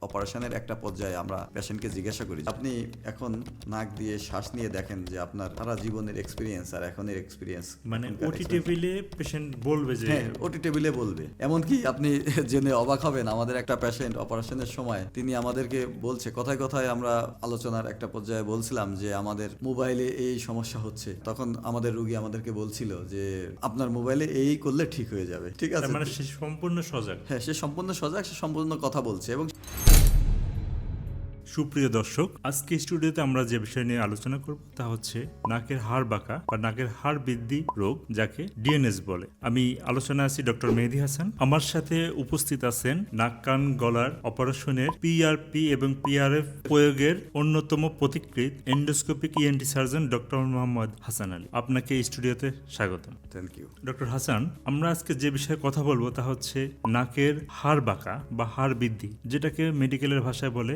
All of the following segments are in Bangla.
অপারেশনের একটা পর্যায়ে আমরা পেশেন্টকে জিজ্ঞাসা করি আপনি এখন নাক দিয়ে শ্বাস নিয়ে দেখেন যে আপনার সারা জীবনের এক্সপিরিয়েন্স আর এখনের এক্সপিরিয়েন্স মানে ওটি টেবিলে পেশেন্ট বলবে যে হ্যাঁ ওটি টেবিলে বলবে। এমনকি আপনি জেনে অবাক হবেন আমাদের একটা পেশেন্ট অপারেশনের সময় তিনি আমাদেরকে বলছে কথায় কথায় আমরা আলোচনার একটা পর্যায়ে বলছিলাম যে আমাদের মোবাইলে এই সমস্যা হচ্ছে। তখন আমাদের রুগী আমাদেরকে বলছিল যে আপনার মোবাইলে এই করলে ঠিক হয়ে যাবে। ঠিক আছে? মানে সে সম্পূর্ণ সজাগ। হ্যাঁ সে সম্পূর্ণ সজাগ সে সম্পূর্ণ কথা বলছে এবং সুপ্রিয় দর্শক আজকে স্টুডিওতে আমরা যে বিষয় নিয়ে আলোচনা করব তা হচ্ছে নাকের হাড় বাঁকা বা নাকের হাড় বৃদ্ধি রোগ যাকে ডিএনএস বলে। আমি আলোচনা আছি ডক্টর মেহেদি হাসান। আমার সাথে উপস্থিত আছেন নাক কান গলার অপারেশনের পিআরপি এবং পিআরএফ প্রয়োগের অন্যতম প্রতিকৃত endoscopic ENT surgeon doctor Mohammad Hasan Ali. আপনাকে স্টুডিওতে স্বাগত থ্যাংক ইউ ডক্টর হাসান আমরা আজকে যে বিষয়ে কথা বলব তা হচ্ছে নাকের হাড় বাঁকা বা হাড় বৃদ্ধি যেটাকে মেডিকেলের ভাষায় বলে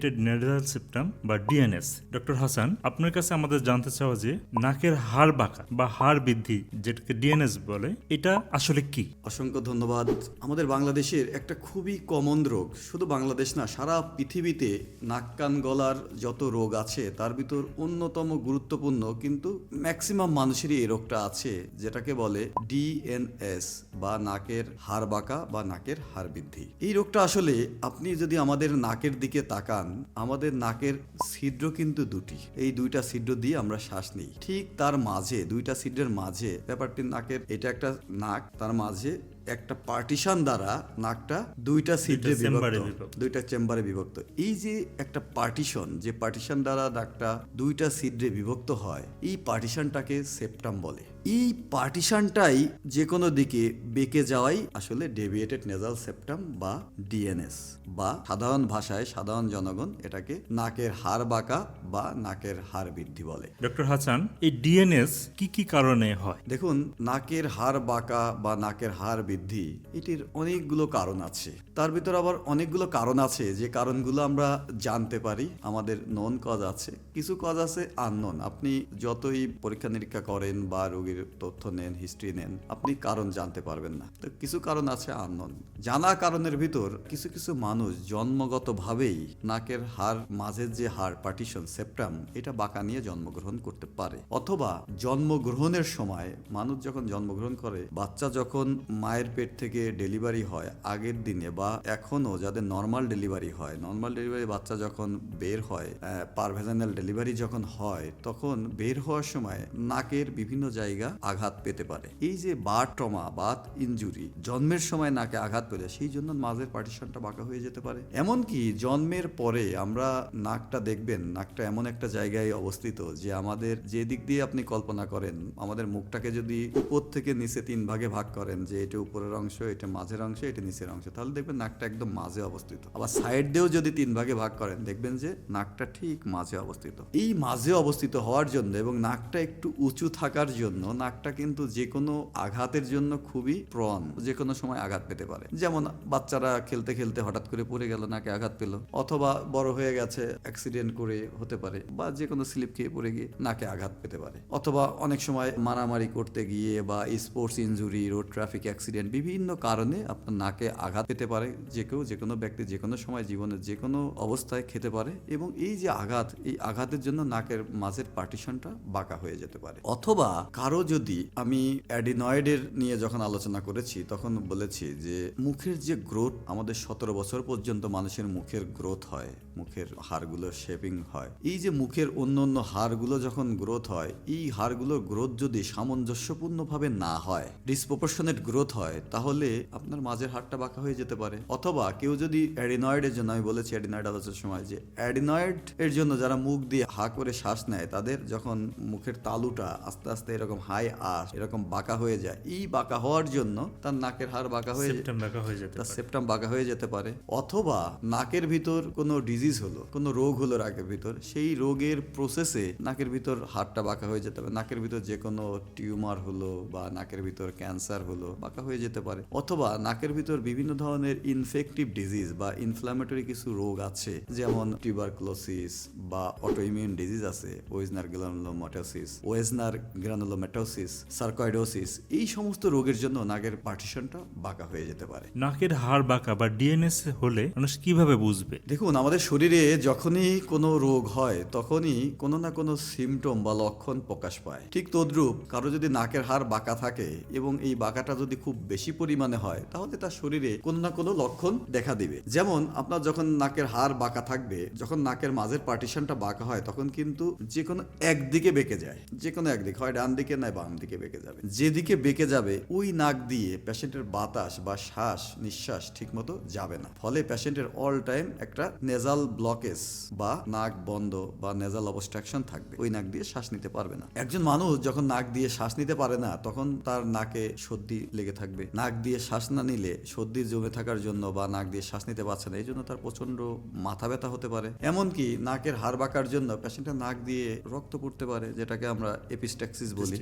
ডেভিয়েটেড নেডাল সিস্টেম বা ডিএনএস ডক্টর হাসান আপনার কাছে আমাদের জানতে চাওয়া যে নাকের হাড় বাঁকা বা হাড় বৃদ্ধি, যেটাকে ডিএনএস বলে, এটা আসলে কি? অসংখ্য ধন্যবাদ। আমাদের বাংলাদেশের একটা খুবই কমন রোগ, শুধু বাংলাদেশ না, সারা পৃথিবীতে নাক, কান, গলার যত রোগ আছে, তার ভিতর অন্যতম গুরুত্বপূর্ণ কিন্তু ম্যাক্সিমাম মানুষেরই এই রোগটা আছে, যেটাকে বলে ডিএনএস বা নাকের হাড় বাঁকা বা নাকের হাড় বৃদ্ধি। এই রোগটা আসলে আপনি যদি আমাদের নাকের দিকে তাকান আমাদের নাকের ছিদ্র কিন্তু দুটি। এই দুইটা ছিদ্র দিয়ে আমরা শ্বাস নিই। ঠিক তার মাঝে দুইটা ছিদ্রের মাঝে ব্যাপারটি নাকের এটা একটা নাক তার মাঝে একটা পার্টিশন দ্বারা নাকটা দুইটা ছিদ্রে বিভক্ত। দুইটা চেম্বারে বিভক্ত। এই যে একটা পার্টিশন যে পার্টিশন দ্বারা নাকটা দুইটা ছিদ্রে বিভক্ত হয় এই পার্টিশনটাকে সেপ্টাম বলে। এই পার্টিশনটাই যে কোনো দিকে বেঁকে যাওয়াই আসলে ডেভিয়েটেড নেজাল সেপ্টাম বা ডিএনএস বা সাধারণ ভাষায় সাধারণ জনগণ এটাকে নাকের হাড় বাঁকা বা নাকের হাড় বৃদ্ধি বলে। ডক্টর হাসান এই ডিএনএস কি কি কারণে হয়? দেখুন নাকের হাড় বাঁকা বা নাকের হাড় বৃদ্ধি এটির অনেকগুলো কারণ আছে। তার ভিতর আবার অনেকগুলো কারণ আছে যে কারণগুলো আমরা জানতে পারি। আমাদের নন কজ আছে কিছু কজ আছে আননোন আপনি যতই পরীক্ষা নিরীক্ষা করেন বা রোগীর তথ্য নেন হিস্ট্রি নেন, আপনি কারণ জানতে পারবেন না। তো কিছু কারণ আছে আননোন জানা কারণের ভিতর কিছু কিছু মানুষ জন্মগতভাবেই নাকের হাড় মাঝের যে হাড় পার্টিশন সেপ্টাম এটা বাঁকা নিয়ে জন্মগ্রহণ করতে পারে। অথবা জন্মগ্রহণের সময় মানুষ যখন জন্মগ্রহণ করে, বাচ্চা যখন মায়ের পেট থেকে ডেলিভারি হয় আগের দিনে বা এখনও যাদের নর্মাল ডেলিভারি হয় নর্মাল ডেলিভারি বাচ্চা যখন বের হয় পারভেজানাল ডেলিভারি যখন হয়, তখন বের হওয়ার সময় নাকের বিভিন্ন জায়গা আঘাত পেতে পারে। এই যে বাত ট্রমা বাত ইনজুরি, জন্মের সময় নাকে আঘাত পেলে সেই জন্য মাঝের পার্টিশনটা বাঁকা হয়ে যেতে পারে। এমনকি জন্মের পরে আমরা নাকটা দেখবেন, নাকটা এমন একটা জায়গায় অবস্থিত যে আমাদের যে দিক দিয়ে আপনি কল্পনা করেন, আমাদের মুখটাকে যদি উপর থেকে নিচে তিন ভাগে ভাগ করেন যে এটা উপরের অংশ, এটা মাঝের অংশ, এটা নিচের অংশ, তাহলে দেখবেন নাকটা একদম মাঝে অবস্থিত। আবার সাইড দিয়েও যদি তিন ভাগে ভাগ করেন, দেখবেন যে নাকটা ঠিক মাঝে অবস্থিত। এই মাঝে অবস্থিত হওয়ার জন্য এবং নাকটা একটু উঁচু থাকার জন্য নাকটা কিন্তু যে কোনো আঘাতের জন্য খুবই প্রন যে কোনো সময় আঘাত পেতে পারে। যেমন বাচ্চারা খেলতে খেলতে হঠাৎ করে পড়ে গেল, নাকে আঘাত পেল, অথবা বড় হয়ে গেছে অ্যাক্সিডেন্ট করে হতে পারে, বা যে কোনো স্লিপ খেয়ে পড়ে গিয়ে নাকে আঘাত পেতে পারে। অথবা অনেক সময় মারামারি করতে গিয়ে বা sports injury road traffic accident বিভিন্ন কারণে আপনার নাকে আঘাত পেতে পারে, যে কেউ যে কোনো ব্যক্তি যে কোনো সময় জীবনের যে কোনো অবস্থায় খেতে পারে, এবং এই যে আঘাত, এই আঘাতের জন্য নাকের মাঝের পার্টিশনটা বাঁকা হয়ে যেতে পারে। অথবা কারও যদি আমি অ্যাডিনয়েডের নিয়ে যখন আলোচনা করেছি, তখন বলেছি যে মুখের যে গ্রোথ আমাদের সতেরো বছর পর্যন্ত মানুষের মুখের গ্রোথ হয়, মুখের হাড়গুলো শেপিং হয়। এই যে মুখের অন্য অন্য হাড়গুলো যখন গ্রোথ হয়, এই হাড়গুলোর গ্রোথ যদি সামঞ্জস্যপূর্ণভাবে না হয় ডিসপ্রপোর্শনেট গ্রোথ হয়, তাহলে আপনার মাঝের হাড়টা বাঁকা হয়ে যেতে পারে। অথবা কেউ যদি অ্যাডিনয়েডের জন্য, আমি বলেছি অ্যাডিনয়েড আলোচনার সময় যে অ্যাডিনয়েড এর জন্য যারা মুখ দিয়ে হা করে শ্বাস নেয়, তাদের যখন মুখের তালুটা আস্তে আস্তে এরকম হাই আস এরকম বাঁকা হয়ে যায়। এই বাঁকা হওয়ার জন্য তার নাকের হাড় বাঁকা হয়ে বাঁকা হয়ে যেতে তার পারে। সেপ্টাম বাঁকা হয়ে যেতে পারে। অথবা নাকের ভিতর কোনো ডিজিজ হলো কোনো রোগ হলো নাকের ভিতর সেই রোগের প্রসেসে নাকের ভিতর হাড়টা বাঁকা হয়ে যেতে পারে। নাকের ভিতর যে কোনো টিউমার হলো বা নাকের ভিতর ক্যান্সার হলো বাঁকা হয়ে যেতে পারে। অথবা নাকের ভিতর বিভিন্ন ধরনের ইনফেক্টিভ ডিজিজ বা ইনফ্লামেটরি কিছু রোগ আছে যেমন টিউবারক্লোসিস বা অটোইমিউন ডিজিজ আছে ওয়েজনার গ্রানুলোমাটোসিস ওয়েজনার গ্রানুলোমেটোসিস হাইড্রোকেফালোসিস সার্কয়েডোসিস এই সমস্ত রোগের জন্য নাকের পার্টিশনটা বাঁকা হয়ে যেতে পারে। নাকের হাড় বাঁকা বা ডিএনএস হলে মানুষ কীভাবে বুঝবে? দেখুন আমাদের শরীরে যখনই কোনো রোগ হয় তখনই কোনো না কোনো সিমটম বা লক্ষণ প্রকাশ পায়। ঠিক তদ্রূপ কারও যদি নাকের হাড় বাঁকা থাকে এবং এই বাঁকাটা যদি খুব বেশি পরিমাণে হয় তাহলে তার শরীরে কোনো না কোনো লক্ষণ দেখা দিবে। যেমন আপনার যখন নাকের হাড় বাঁকা থাকবে যখন নাকের মাঝের পার্টিশনটা বাঁকা হয় তখন কিন্তু যে কোনো একদিকে বেঁকে যায়। যে কোনো একদিকে হয় ডান দিকে নয় বাম দিকে বেঁকে যাবে। যেদিকে বেঁকে যাবে, ওই নাক দিয়ে পেশেন্টের বাতাস বা শ্বাস, নিঃশ্বাস ঠিকমতো যাবে না। ফলে পেশেন্টের অল টাইম একটা নেজাল ব্লকেজ বা নাক বন্ধ বা নেজাল অবস্ট্রাকশন থাকবে। ওই নাক দিয়ে শ্বাস নিতে পারবে না। একজন মানুষ যখন নাক দিয়ে শ্বাস নিতে পারে না, তখন তার নাকে সর্দি লেগে থাকবে। নাক দিয়ে শ্বাস না নিলে সর্দি জমে থাকার জন্য বা নাক দিয়ে শ্বাস নিতে পারছে না, এই জন্য তার প্রচণ্ড মাথা ব্যথা হতে পারে। এমনকি নাকের হাড় বাঁকার জন্য পেশেন্টের নাক দিয়ে রক্ত পড়তে পারে, যেটাকে আমরা এপিস্ট্যাক্সিস বলি।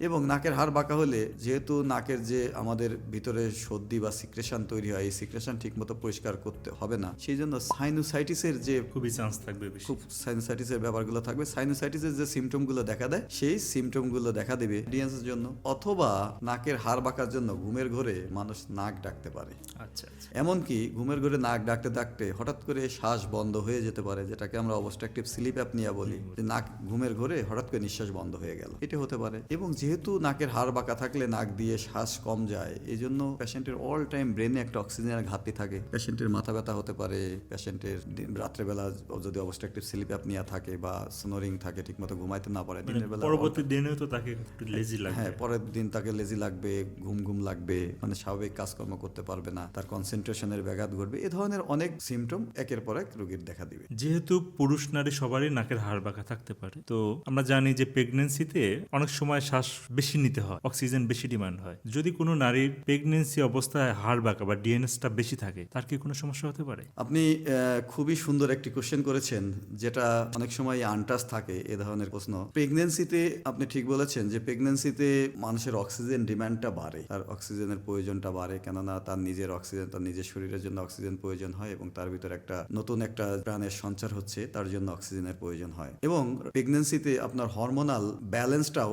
এবং নাকের হাড় বাঁকা হলে যেহেতু নাকের যে আমাদের ভিতরে সর্দি বা সিক্রেশন তৈরি হয় এই সিক্রেশন ঠিকমতো পরিষ্কার করতে হবে না। সেই জন্য সাইনোসাইটিসের যে খুবই চান্স থাকবে খুব সাইনোসাইটিসের ব্যাপারগুলো থাকবে। সাইনোসাইটিসের যে সিমটমগুলো দেখা দেয় সেই সিমটমগুলো দেখা দেবে ডিএনএসের জন্য অথবা নাকের হাড় বাঁকার জন্য ঘুমের ঘরে মানুষ নাক ডাকতে পারে। আচ্ছা আচ্ছা। এমনকি ঘুমের ঘরে নাক ডাকতে ডাকতে হঠাৎ করে শ্বাস বন্ধ হয়ে যেতে পারে যেটাকে আমরা অবস্ট্রাকটিভ স্লিপ অ্যাপনিয়া বলি। যে নাক ঘুমের ঘরে হঠাৎ করে নিঃশ্বাস বন্ধ হয়ে গেল। এটা হতে পারে। এবং যেহেতু নাকের হাড় বাঁকা থাকলে নাক দিয়ে শ্বাস কম যায় এই জন্য পেশেন্টের অল টাইম ব্রেনে একটা অক্সিজেনের ঘাটতি থাকে। পেশেন্টের মাথা ব্যথা হতে পারে পেশেন্টের রাত্রেবেলা যদি অবস্ট্রাকটিভ স্লিপ অ্যাপনিয়া থাকে বা স্নোরিং থাকে ঠিকমতো ঘুমাইতে না পারে মানে দিনের বেলা পরবর্তী দিনেও তো তাকে একটু লেজি লাগবে। হ্যাঁ পরের দিন তাকে লেজি লাগবে ঘুম ঘুম লাগবে মানে স্বাভাবিক কাজকর্ম করতে পারবে না। তার কনসেন্ট্রেশনের ব্যাঘাত ঘটবে এ ধরনের অনেক সিমটম একের পর এক রোগীর দেখা দিবে। যেহেতু পুরুষ নারী সবারই নাকের হাড় বাঁকা থাকতে পারে তো আমরা জানি যে প্রেগনেন্সিতে অনেক সময় শ্বাস বেশি নিতে হয়, অক্সিজেন বেশি ডিমান্ড হয়। যদি কোনো নারীর প্রেগনেন্সি অবস্থায় হাড় বাঁকা বা ডিএনএসটা বেশি থাকে, তার কি কোনো সমস্যা হতে পারে? আপনি খুবই সুন্দর একটি কোশ্চেন করেছেন, যেটা অনেক সময় আনটাস থাকে এ ধরনের প্রশ্ন। প্রেগনেন্সিতে আপনি ঠিক বলেছেন যে প্রেগনেন্সিতে মানুষের অক্সিজেন ডিমান্ডটা বাড়ে তার অক্সিজেনের প্রয়োজনটা বাড়ে, কেননা তার নিজের অক্সিজেন তার নিজের শরীরের জন্য অক্সিজেন প্রয়োজন হয় এবং তার ভিতরে একটা নতুন একটা প্রাণের সঞ্চার হচ্ছে, তার জন্য অক্সিজেনের প্রয়োজন হয়। এবং প্রেগনেন্সিতে আপনার হরমোনাল ব্যালেন্সটাও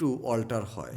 একটু অল্টার হয়।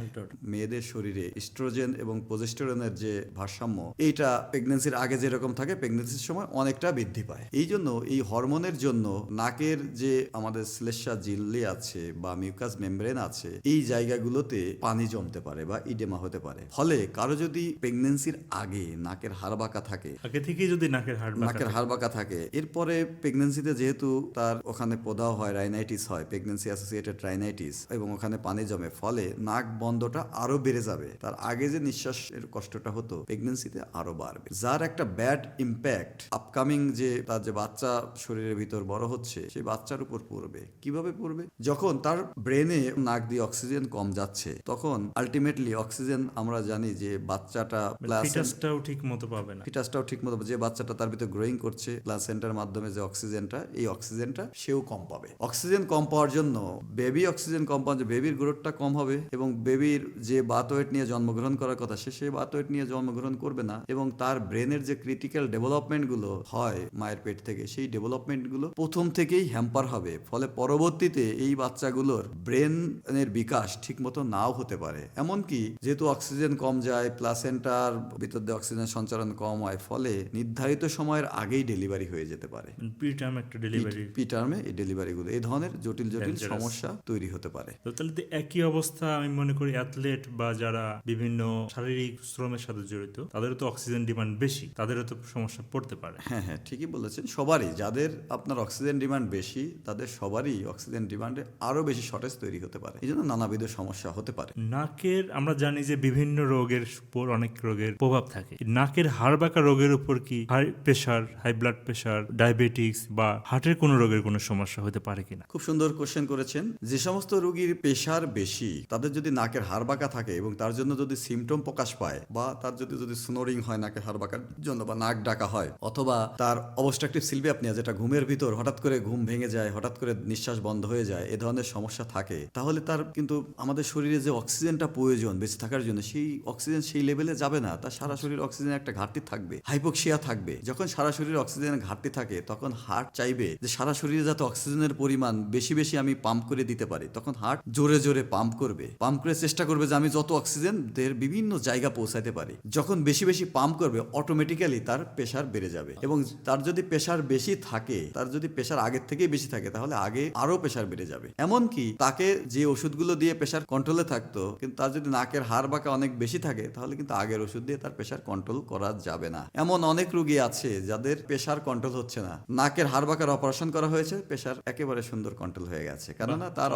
মেয়েদের শরীরে ইস্ট্রোজেন এবং প্রজেস্টেরনের যে ভারসাম্য এইটা প্রেগনেন্সির আগে যেরকম থাকে প্রেগনেন্সির সময় অনেকটা বৃদ্ধি পায়। এই জন্য এই হরমোনের জন্য নাকের যে আমাদের শ্লেষা জিল্লি আছে বা মিউকাস মেমব্রেন আছে এই জায়গাগুলোতে পানি জমতে পারে বা ইডেমা হতে পারে। ফলে কারও যদি প্রেগনেন্সির আগে নাকের হাড় বাঁকা থাকে আগে থেকেই যদি নাকের হাড় নাকের হাড় বাঁকা থাকে এরপরে প্রেগনেন্সিতে যেহেতু তার ওখানে প্রদাহ হয় রাইনাইটিস হয় প্রেগনেন্সি অ্যাসোসিয়েটেড রাইনাইটিস এবং ওখানে পানি জমে ফলে নাক বন্ধটা আরও বেড়ে যাবে। তার আগে যে নিঃশ্বাসের কষ্টটা হতো প্রেগনেন্সিতে আরও বাড়বে। যার একটা ব্যাড ইম্প্যাক্ট আপকামিং যে তার যে বাচ্চা শরীরের ভিতর বড় হচ্ছে সেই বাচ্চার উপর পড়বে। কীভাবে পড়বে? যখন তার ব্রেনে নাক দিয়ে অক্সিজেন কম যাচ্ছে তখন আলটিমেটলি অক্সিজেন আমরা জানি যে বাচ্চাটা ফিটাসটাও ঠিক মতো পাবে না। ফিটাসটাও ঠিক মতো যে বাচ্চাটা তার ভিতরে গ্রোয়িং করছে প্লাসেন্টার মাধ্যমে যে অক্সিজেনটা এই অক্সিজেনটা সেও কম পাবে। অক্সিজেন কম পাওয়ার জন্য বেবি অক্সিজেন কম পাওয়ার জন্য বেবির গ্রোথটা কম হবে এবং বেবির যে বাত ওয়েট নিয়ে জন্মগ্রহণ করার কথা সে সেই বাত ওয়েট নিয়ে জন্মগ্রহণ করবে না এবং তার ব্রেনের যে ক্রিটিক্যাল ডেভেলপমেন্টগুলো হয় মায়ের পেট থেকে সেই ডেভেলপমেন্টগুলো প্রথম থেকেই হ্যাম্পার হবে। ফলে পরবর্তীতে এই বাচ্চাগুলোর ব্রেনের বিকাশ ঠিক মতো নাও হতে পারে। এমনকি যেহেতু অক্সিজেন কম যায় প্লাসেন্টার ভিতর দিয়ে অক্সিজেন সঞ্চালন কম হয় ফলে নির্ধারিত সময়ের আগেই ডেলিভারি হয়ে যেতে পারে। প্রি টার্ম একটা ডেলিভারি পি টার্মে এই ডেলিভারিগুলো এই ধরনের জটিল জটিল সমস্যা তৈরি হতে পারে। তাহলে একই অবস্থা আমি মনে করি অ্যাথলেট বা যারা বিভিন্ন শারীরিক শ্রমের সাথে জড়িত তাদেরও তো অক্সিজেন ডিমান্ড বেশি তাদেরও তো সমস্যা পড়তে পারে। হ্যাঁ হ্যাঁ ঠিকই বলেছেন সবারই যাদের আপনার অক্সিজেন ডিমান্ড বেশি তাদের সবারই অক্সিজেন ডিমান্ডে আরও বেশি শর্টেজ তৈরি হতে পারে এই জন্য নানাবিধ সমস্যা হতে পারে। নাকের আমরা জানি যে বিভিন্ন রোগের উপর অনেক রোগের প্রভাব থাকে নাকের হাড় বাঁকা রোগের উপর কি high pressure high blood pressure diabetics বা হার্টের কোনো রোগের কোনো সমস্যা হতে পারে কিনা? খুব সুন্দর কোশ্চেন করেছেন যে সমস্ত রোগীর প্রেশার বেশি তাদের যদি নাকের হাড় বাঁকা থাকে এবং তার জন্য যদি সিমটম প্রকাশ পায় বা তার যদি যদি স্নোরিং হয় নাকের হাড় বাঁকার জন্য বা নাক ডাকা হয় অথবা তার অবস্ট্রাকটিভ সিলভি আপনি যেটা ঘুমের ভিতর হঠাৎ করে ঘুম ভেঙে যায়, হঠাৎ করে নিঃশ্বাস বন্ধ হয়ে যায়, এ ধরনের সমস্যা থাকে, তাহলে তার কিন্তু আমাদের শরীরে যে অক্সিজেনটা প্রয়োজন বেঁচে থাকার জন্য সেই অক্সিজেন সেই লেভেলে যাবে না, তার সারা শরীর অক্সিজেনের একটা ঘাটতি থাকবে হাইপোক্সিয়া থাকবে, যখন সারা শরীরে অক্সিজেনের ঘাটতি থাকে তখন হার্ট চাইবে যে সারা শরীরে যাতে অক্সিজেনের পরিমাণ বেশি বেশি আমি পাম্প করে দিতে পারি, তখন হার্ট জোরে জোরে পাম্প করবে। পাম্প করে চেষ্টা করবে যে আমি যত অক্সিজেন দেহের বিভিন্ন জায়গা পৌঁছাতে পারি। যখন বেশি বেশি পাম্প করবে অটোমেটিক্যালি তার প্রেশার বেড়ে যাবে। এবং তার যদি প্রেশার বেশি থাকে তার যদি প্রেশার আগের থেকেই বেশি থাকে তাহলে আগে আরও প্রেশার বেড়ে যাবে। এমনকি তাকে যে ওষুধগুলো দিয়ে প্রেশার কন্ট্রোলে থাকতো কিন্তু তার যদি নাকের হাড় বাঁকা অনেক বেশি থাকে তাহলে কিন্তু আগের ওষুধ দিয়ে তার প্রেশার কন্ট্রোল করা যাবে না। এমন অনেক রুগী আছে যাদের প্রেশার কন্ট্রোল হচ্ছে না। নাকের হাড় বাঁকার অপারেশন করা হয়েছে প্রেশার একেবারে সুন্দর কন্ট্রোল হয়ে গেছে। কেননা তার।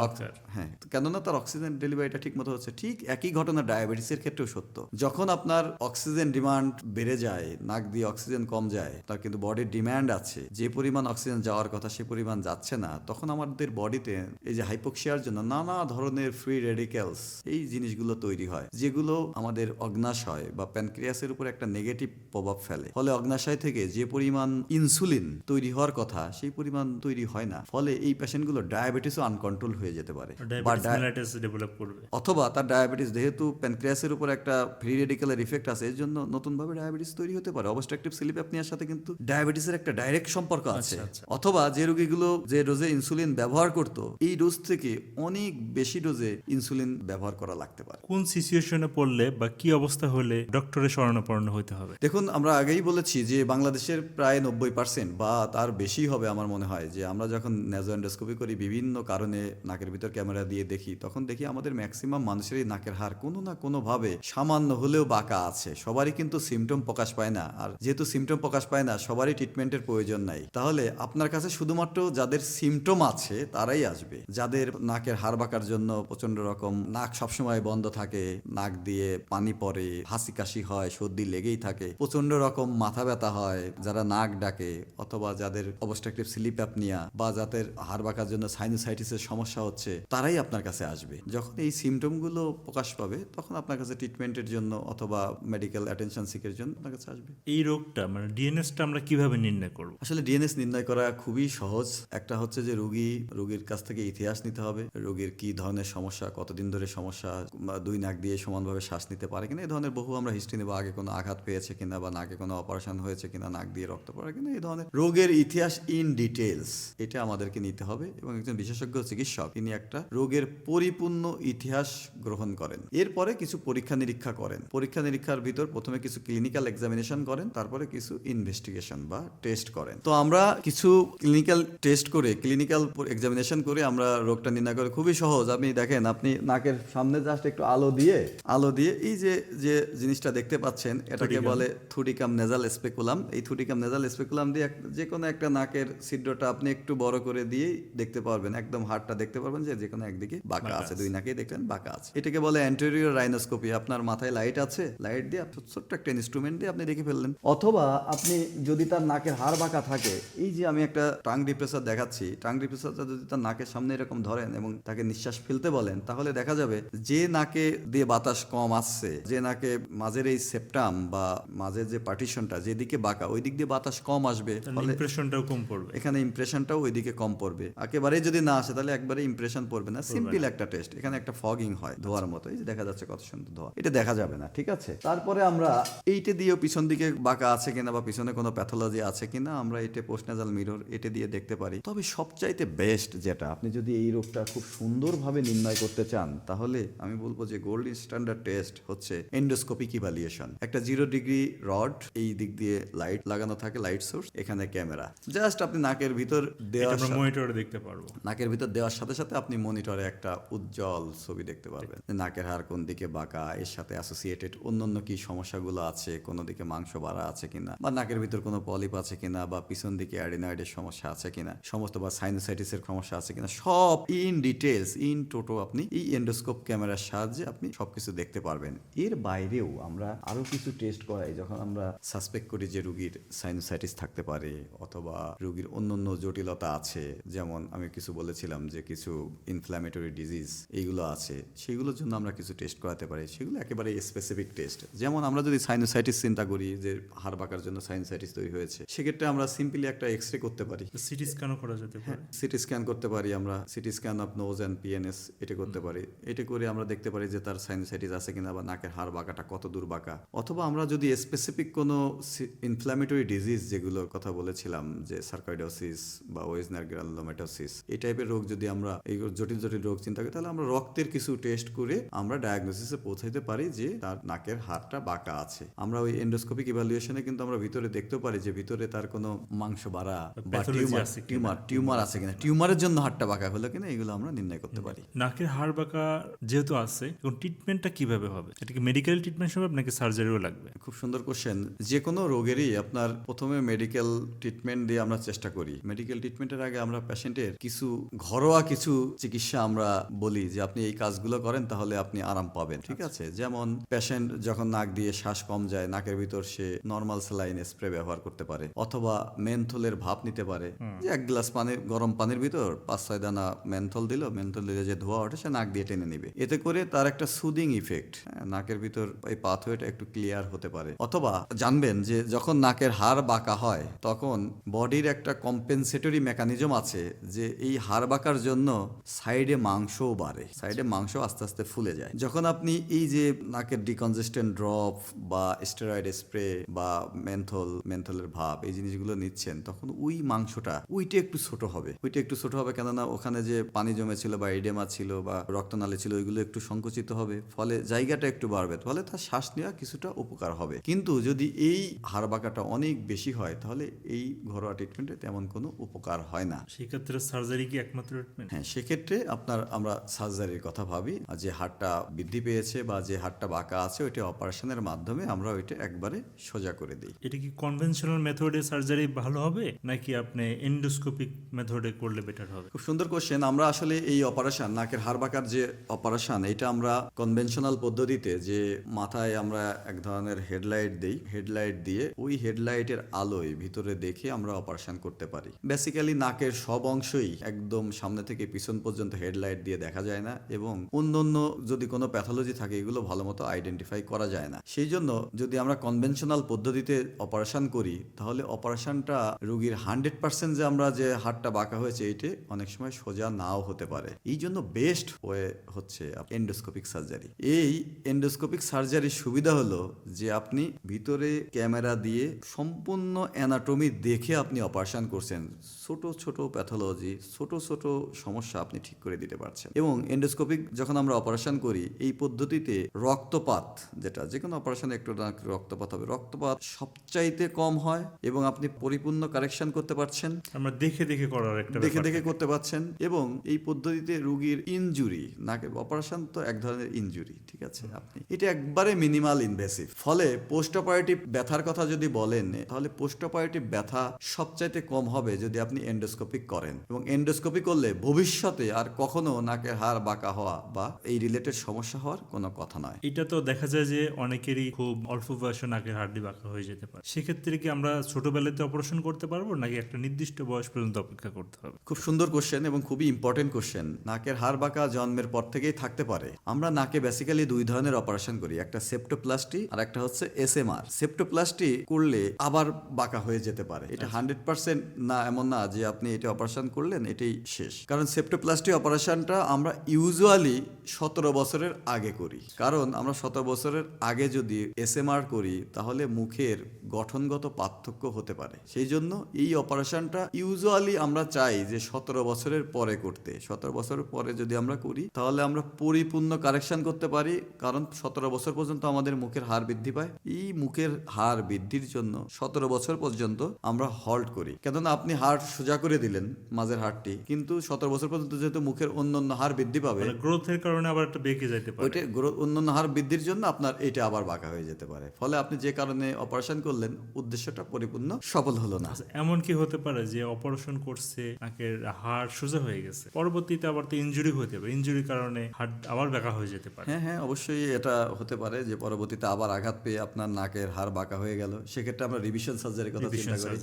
হ্যাঁ কেননা তার অক্সিজেন ডেলিভারিটা ঠিক মতো হচ্ছে। ঠিক একই ঘটনা ডায়াবেটিসের ক্ষেত্রেও সত্য। যখন আপনার অক্সিজেন ডিমান্ড বেড়ে যায় নাক দিয়ে অক্সিজেন কম যায় তার কিন্তু বডির ডিমান্ড আছে যে পরিমাণ অক্সিজেন যাওয়ার কথা সে পরিমাণ যাচ্ছে না তখন আমাদের বডিতে এই যে হাইপোক্সিয়ার জন্য নানা ধরনের ফ্রি রেডিক্যালস এই জিনিসগুলো তৈরি হয় যেগুলো আমাদের অগ্নাশয় বা প্যানক্রিয়াসের উপর একটা নেগেটিভ প্রভাব ফেলে। ফলে অগ্নাশয় থেকে যে পরিমাণ ইনসুলিন তৈরি হওয়ার কথা সেই পরিমাণ তৈরি হয় না। ফলে এই পেশেন্টগুলো ডায়াবেটিসও আনকন্ট্রোল হয়ে যেতে পারে। বা ডেভেলপ করবে। অথবা তার ডায়াবেটিস যেহেতু প্যানক্রিয়াসের উপর একটা ফ্রি রেডিক্যালের ইফেক্ট আছে এর জন্য নতুনভাবে ডায়াবেটিস তৈরি হতে পারে। অবস্ট্রাকটিভ স্লিপ অ্যাপনিয়ার সাথে কিন্তু ডায়াবেটিসের একটা ডাইরেক্ট সম্পর্ক আছে। আচ্ছা, আচ্ছা। অথবা যে রোগীগুলো যে ডোজে ইনসুলিন ব্যবহার করত এই ডোজ থেকে অনেক বেশি ডোজে ইনসুলিন ব্যবহার করা লাগতে পারে। কোন সিচুয়েশনে পড়লে বা কি অবস্থা হলে ডক্টরের শরণাপন্ন হতে হবে? দেখুন আমরা আগেই বলেছি যে বাংলাদেশের প্রায় নব্বই পার্সেন্ট বা তার বেশি হবে আমার মনে হয় যে আমরা যখন ন্যাজোএন্ডোস্কোপি করি বিভিন্ন কারণে নাকের ভিতর ক্যামেরা দিয়ে দেখি তখন দেখি আমাদের ম্যাক্সিমাম মানুষেরই নাকের হার কোনো না কোনোভাবে সামান্য হলেও বাঁকা আছে। সবারই কিন্তু সিমটম প্রকাশ পায় না। আর যেহেতু সিমটম প্রকাশ পায় না, সবারই ট্রিটমেন্টের প্রয়োজন নাই। তাহলে আপনার কাছে শুধুমাত্র যাদের সিমটম আছে, তারাই আসবে। যাদের নাকের হাড় বাঁকার জন্য প্রচণ্ড রকম নাক সবসময় বন্ধ থাকে, নাক দিয়ে পানি পড়ে হাসি কাশি হয়, সর্দি লেগেই থাকে প্রচণ্ড রকম মাথা ব্যথা হয়, যারা নাক ডাকে, অথবা যাদের অবস্ট্রাকটিভ স্লিপ অ্যাপনিয়া বা যাদের হাড় বাঁকার জন্য সাইনোসাইটিসের সমস্যা হচ্ছে, তারাই আপনার কাছে আসবে। যখন এই সিমটমগুলো প্রকাশ পাবে তখন আপনার কাছে ট্রিটমেন্টের জন্য অথবা মেডিকেল অ্যাটেনশন সিকের জন্য আপনার কাছে আসবে। এই রোগটা মানে ডিএনএসটা আমরা কীভাবে নির্ণয় করব? আসলে ডিএনএস নির্ণয় করা খুবই সহজ। একটা হচ্ছে যে রোগী রোগীর কাছ থেকে ইতিহাস নিতে হবে রোগীর কি ধরনের সমস্যা কতদিন ধরে সমস্যা বা দুই নাক দিয়ে সমানভাবে শ্বাস নিতে পারে কিনা এই ধরনের বহু আমরা হিস্ট্রি নেব আগে কোনো আঘাত পেয়েছে কিনা বা নাকে কোনো অপারেশন হয়েছে কিনা নাক দিয়ে রক্ত পড়ে কিনা এই ধরনের। রোগের ইতিহাস ইন ডিটেলস এটা আমাদেরকে নিতে হবে এবং একজন বিশেষজ্ঞ চিকিৎসক তিনি একটা রোগের পরিপূর্ণ ইতিহাস গ্রহণ করেন। এরপরে কিছু পরীক্ষা নিরীক্ষা করেন। পরীক্ষা নিরীক্ষার ভিতর প্রথমে কিছু ক্লিনিক্যাল এক্সামিনেশন করেন তারপরে কিছু ইনভেস্টিগেশন বা টেস্ট করেন। তো আমরা কিছু ক্লিনিক্যাল টেস্ট করে ক্লিনিক্যাল এক্সামিনেশন করে আমরা রোগটা নির্ণয় করে। খুবই সহজ। আপনি দেখেন আপনি নাকের সামনে জাস্ট একটু আলো দিয়ে আলো দিয়ে এই যে যে জিনিসটা দেখতে পাচ্ছেন এটাকে বলে থুডিকাম নেজাল স্পেকুলাম এই থুডিকাম নেজাল স্পেকুলাম দিয়ে যে কোনো একটা নাকের ছিদ্রটা আপনি একটু বড় করে দিয়েই দেখতে পারবেন। একদম হাড়টা দেখতে পারবেন যে যে কোনো একদিকে বাঁকা আছে আছে। দুই নাকেই দেখলেন বাঁকা আছে। এটাকে বলে অ্যান্টেরিয়র রাইনোস্কোপি আপনার মাথায় লাইট আছে লাইট দিয়ে আপনি ছোট্ট একটা ইনস্ট্রুমেন্ট দিয়ে আপনি দেখে ফেললেন। অথবা আপনি যদি তার নাকের হাড় বাঁকা থাকে এই যে আমি একটা টাং ডিপ্রেসার দেখাচ্ছি টাং ডিপ্রেসারটা যদি তার নাকের সামনে এরকম ধরেন এবং তাকে নিঃশ্বাস ফেলতে বলেন তাহলে দেখা যাবে যে নাকে দিয়ে বাতাস কম আসছে যে নাকে মাঝের এই সেপ্টাম বা মাঝের যে পার্টিশনটা যেদিকে বাঁকা ওই দিক দিয়ে বাতাস কম আসবে। ইমপ্রেশনটাও কম পড়বে। এখানে ইমপ্রেশনটাও ওইদিকে কম পড়বে। একেবারেই যদি না আসে তাহলে একবারে ইমপ্রেশন পড়বে না। সিম্পল একটা টেস্ট এখানে একটা ফগিং হয় ধোয়ার মতো। এই যে দেখা যাচ্ছে কত সুন্দর ধোয়া। এটা দেখা যাবে না ঠিক আছে? তারপরে আমরা এইটা দিয়েও পিছন দিকে বাঁকা আছে কিনা বা পিছনে কোনো প্যাথোলজি আছে কিনা আমরা এটা পোস্টনাজাল মিরর এটা দিয়ে দেখতে পারি। তবে সবচাইতে বেস্ট যেটা আপনি যদি এই রোগটা খুব সুন্দরভাবে নির্ণয় করতে চান তাহলে আমি বলব যে গোল্ড স্ট্যান্ডার্ড টেস্ট হচ্ছে এন্ডোস্কোপিক ইভালুয়েশন একটা জিরো ডিগ্রি রড এই দিক দিয়ে লাইট লাগানো থাকে লাইট সোর্স এখানে ক্যামেরা জাস্ট আপনি নাকের ভিতর দেওয়ার মনিটরে দেখতে পারব। নাকের ভিতর দেওয়ার সাথে সাথে আপনি মনিটরে একটা উজ্জ্বল ছবি দেখতে পারবেন। নাকের হাড় কোন দিকে বাঁকা এর সাথে অ্যাসোসিয়েটেড অন্যান্য কি সমস্যাগুলো আছে কোনো দিকে মাংস বাড়া আছে কিনা বা নাকের ভিতর কোনো পলিপ আছে কিনা বা পিছন দিকে অ্যাডিনয়েডের সমস্যা আছে কিনা সমস্ত বা সাইনোসাইটিসের সমস্যা আছে কিনা সব ইন ডিটেলস ইন টোটো আপনি এই এন্ডোস্কোপ ক্যামেরার সাহায্যে আপনি সবকিছু দেখতে পারবেন। এর বাইরেও আমরা আরও কিছু টেস্ট করাই যখন আমরা সাসপেক্ট করি যে রুগীর সাইনোসাইটিস থাকতে পারে অথবা রুগীর অন্যান্য জটিলতা আছে। যেমন আমি কিছু বলেছিলাম যে কিছু ইনফ্ল্যামেটরি ডিজিজ এইগুলো আছে সেগুলোর জন্য আমরা কিছু টেস্ট করাতে পারি। সেগুলো একেবারে স্পেসিফিক টেস্ট যেমন আমরা যদি সাইনোসাইটিস চিন্তা করি যে হাড় বাঁকার জন্য সাইনোসাইটিস তৈরি হয়েছে সেক্ষেত্রে আমরা সিম্পলি একটা এক্স রে করতে পারি। সিটি স্ক্যানও করা যেতে পারে। সিটি স্ক্যান করতে পারি আমরা। CT scan of nose and PNS এটা করতে পারি। এটা করে আমরা দেখতে পারি যে তার সাইনোসাইটিস আছে কিনা বা নাকের হাড় বাঁকাটা কত দূর বাঁকা। অথবা আমরা যদি স্পেসিফিক কোনো ইনফ্ল্যামেটরি ডিজিজ যেগুলোর কথা বলেছিলাম যে সার্কাইডোসিস বা ওয়েজনার গ্রানোলোমেটোসিস এই টাইপের রোগ যদি আমরা এই জটিল জটিল রোগ চিন্তা করি তাহলে আমরা রক্তের কিছু টেস্ট করে আমরা ডায়াগনোসিসে পৌঁছাইতে পারি যে তার নাকের হাড়টা বাঁকা আছে। আমরা ওই এন্ডোস্কোপিক ইভ্যালুয়েশনে কিন্তু আমরা ভিতরে দেখতেও পারি যে ভিতরে তার কোনো মাংস বাড়া বা টিউমার টিউমার টিউমার আছে কিনা। টিউমারের জন্য হাড়টা বাঁকা হলো কিনা এগুলো আমরা নির্ণয় করতে পারি। নাকের হাড় বাঁকা যেহেতু আছে এখন ট্রিটমেন্টটা কীভাবে হবে? এটা কি মেডিকেল ট্রিটমেন্ট হবে নাকি সার্জারিও লাগবে? খুব সুন্দর কোশ্চেন যে কোনো রোগেরই আপনার প্রথমে মেডিকেল ট্রিটমেন্ট দিয়ে আমরা চেষ্টা করি। মেডিকেল ট্রিটমেন্টের আগে আমরা পেশেন্টের কিছু ঘরোয়া কিছু চিকিৎসা আমরা বলি যে আপনি এই কাজগুলো করেন তাহলে আপনি আরাম পাবেন। ঠিক আছে? যেমন পেশেন্ট যখন নাক দিয়ে শ্বাস কম যায় নাকের ভিতর সে নর্মাল স্যালাইন স্প্রে ব্যবহার করতে পারে অথবা মেন্থলের ভাপ নিতে পারে। যে এক গ্লাস পানি গরম পানির ভিতর পাঁচ ছয় দানা মেন্থল দিল মেন্থল দিলে যে ধোয়া ওঠে সে নাক দিয়ে টেনে নিবে। এতে করে তার একটা সুদিং ইফেক্ট নাকের ভিতর এই পাথওয়েটা একটু ক্লিয়ার হতে পারে। অথবা জানবেন যে যখন নাকের হাড় বাঁকা হয় তখন বডির একটা কম্পেনসেটরি মেকানিজম আছে যে এই হাড় বাঁকার জন্য সাইডে মাংসও বাড়ে। সাইডে মাংস আস্তে আস্তে ফুলে যায়। যখন আপনি এই যে নাকের ডিকনজেস্টেন্ট ড্রপ বা স্টেরয়েড স্প্রে বা মেন্থল মেন্থলের ভাব এই জিনিসগুলো নিচ্ছেন তখন ওই মাংসটা ওইটা একটু ছোট হবে। ওইটা একটু ছোট হবে কেননা ওখানে যে পানি জমেছিল বা এডেমা ছিল বা রক্তনালী ছিল ওইগুলো একটু সংকুচিত হবে। ফলে জায়গাটা একটু বাড়বে। ফলে তার শ্বাস নেওয়া কিছুটা উপকার হবে। কিন্তু যদি এই হাড় বাঁকাটা অনেক বেশি হয় তাহলে এই ঘরোয়া ট্রিটমেন্টে তেমন কোনো উপকার হয় না। সেক্ষেত্রে সার্জারি কি একমাত্র ট্রিটমেন্ট হ্যাঁ সেক্ষেত্রে আপনার আমরা সার্জারির কথা ভাবি যে হাড়টা বৃদ্ধি পেয়েছে বা যে হাড়টা বাঁকা আছে ওইটা অপারেশনের মাধ্যমে আমরা ওইটা একবারে সোজা করে দিই। এটা কি কনভেনশনাল মেথডে সার্জারি ভালো হবে নাকি আপনি এন্ডোস্কোপিক মেথডে করলে বেটার হবে? খুব সুন্দর কোশ্চেন আমরা আসলে এই অপারেশন নাকের হাড় বাঁকার যে অপারেশন এটা আমরা কনভেনশনাল পদ্ধতিতে যে মাথায় আমরা এক ধরনের হেডলাইট দিই হেডলাইট দিয়ে ওই হেডলাইটের আলোয় ভিতরে দেখে আমরা অপারেশন করতে পারি। বেসিক্যালি নাকের সব অংশই একদম সামনে থেকে পিছন পর্যন্ত হেডলাইট দিয়ে দেখা যায় না এবং অন্যান্য যদি কোনো প্যাথোলজি থাকে, এগুলো ভালো মতো আইডেন্টিফাই করা যায় না। সেই জন্য যদি আমরা কনভেনশনাল পদ্ধতিতে অপারেশন করি, তাহলে অপারেশনটা রোগীর হান্ড্রেড পার্সেন্ট যে আমরা যে হাড়টা বাঁকা হয়েছে, এইটে অনেক সময় সোজা নাও হতে পারে। এই জন্য বেস্ট ওয়ে হচ্ছে এন্ডোস্কোপিক সার্জারি এই এন্ডোস্কোপিক সার্জারির সুবিধা হলো যে আপনি ভিতরে ক্যামেরা দিয়ে সম্পূর্ণ অ্যানাটমি দেখে আপনি অপারেশন করছেন। ছোট ছোট প্যাথোলজি ছোট ছোট সমস্যা আপনি ঠিক করে দিতে পারছেন। এবং এন্ডোস্কোপিক যখন আমরা অপারেশন করি এই পদ্ধতিতে রক্তপাত যেটা যে কোনো অপারেশনে একটু না রক্তপাত হবে। রক্তপাত সবচাইতে কম হয় এবং আপনি পরিপূর্ণ কারেকশন করতে পারছেন। আমরা দেখে দেখে করার একটা দেখে দেখে করতে পারছেন এবং এই পদ্ধতিতে রোগীর ইনজুরি নাকের অপারেশন তো এক ধরনের ইনজুরি ঠিক আছে আপনি? এটা একবারে মিনিমাল ইনভেসিভ ফলে পোস্ট অপারেটিভ ব্যথার কথা যদি বলেন তাহলে পোস্ট অপারেটিভ ব্যথা সবচাইতে কম হবে যদি আপনি এন্ডোস্কোপিক করেন। এবং এন্ডোস্কোপি করলে ভবিষ্যতে আর কখনো নাকের হাড় বাঁকা হওয়া বা এই রিলেটেড সমস্যা হওয়ার কোনো কথা নয়। এটা তো দেখা যায় যে অনেকেরই খুব অল্প বয়সে নাকের হাড্ডি বাঁকা হয়ে যেতে পারে। সেক্ষেত্রে কি আমরা ছোটবেলাতে অপারেশন করতে পারব নাকি একটা নির্দিষ্ট বয়স পর্যন্ত অপেক্ষা করতে হবে? খুব সুন্দর কোশ্চেন এবং খুবই ইম্পর্টেন্ট কোশ্চেন নাকের হাড় বাঁকা জন্মের পর থেকেই থাকতে পারে। আমরা নাকে বেসিক্যালি দুই ধরনের অপারেশন করি একটা সেপ্টোপ্লাস্টি আর একটা হচ্ছে এসএমআর সেপ্টোপ্লাস্টি করলে আবার বাঁকা হয়ে যেতে পারে। এটা হান্ড্রেড পার্সেন্ট না এমন না যে আপনি এটা অপারেশন করলেন এটাই শেষ। কারণ সেপ্টোপ্লাস্টি অপারেশনটা আমরা ইউজুয়ালি সতেরো বছরের আগে করি। কারণ আমরা সতেরো বছরের আগে যদি এসএমআর করি, তাহলে মুখের গঠনগত পার্থক্য হতে পারে। সেই জন্য এই অপারেশনটা ইউজুয়ালি আমরা চাই যে সতেরো বছরের পরে করতে। সতেরো বছরের পরে যদি আমরা করি, তাহলে আমরা পরিপূর্ণ কারেকশন করতে পারি। কারণ সতেরো বছর পর্যন্ত আমাদের মুখের হার বৃদ্ধি পায়। এই মুখের হার বৃদ্ধির জন্য সতেরো বছর পর্যন্ত আমরা হল্ট করি। কেননা আপনি হাড় সোজা করে দিলেন মাঝের হাড়টি কিন্তু সতেরো বছর পর্যন্ত যেহেতু মুখের অন্য অন্য হার বৃদ্ধি পাবে। মানে গ্রোথের কারণে আবার একটা বেঁকে যাইতে পারে। ওইটা গ্রো- অন্যান্য হার বৃদ্ধির জন্য আপনার এটা আবার বাঁকা হয়ে যেতে পারে। ফলে আপনি যে কারণে অপারেশন করলেন উদ্দেশ্যটা পরিপূর্ণ সফল হলো না। আচ্ছা, এমন কি হতে পারে যে অপারেশন করছে নাকের হাড় সোজা হয়ে গেছে পরবর্তীতে আবার তো ইনজুরি হতে পারে। ইনজুরির কারণে হাড় আবার বেঁকা হয়ে যেতে পারে। হ্যাঁ হ্যাঁ অবশ্যই এটা হতে পারে যে পরবর্তীতে আবার আঘাত পেয়ে আপনার নাকের হাড় বাঁকা হয়ে গেল। সেক্ষেত্রে আমরা রিভিশন সার্জারির কথা চিন্তা করি।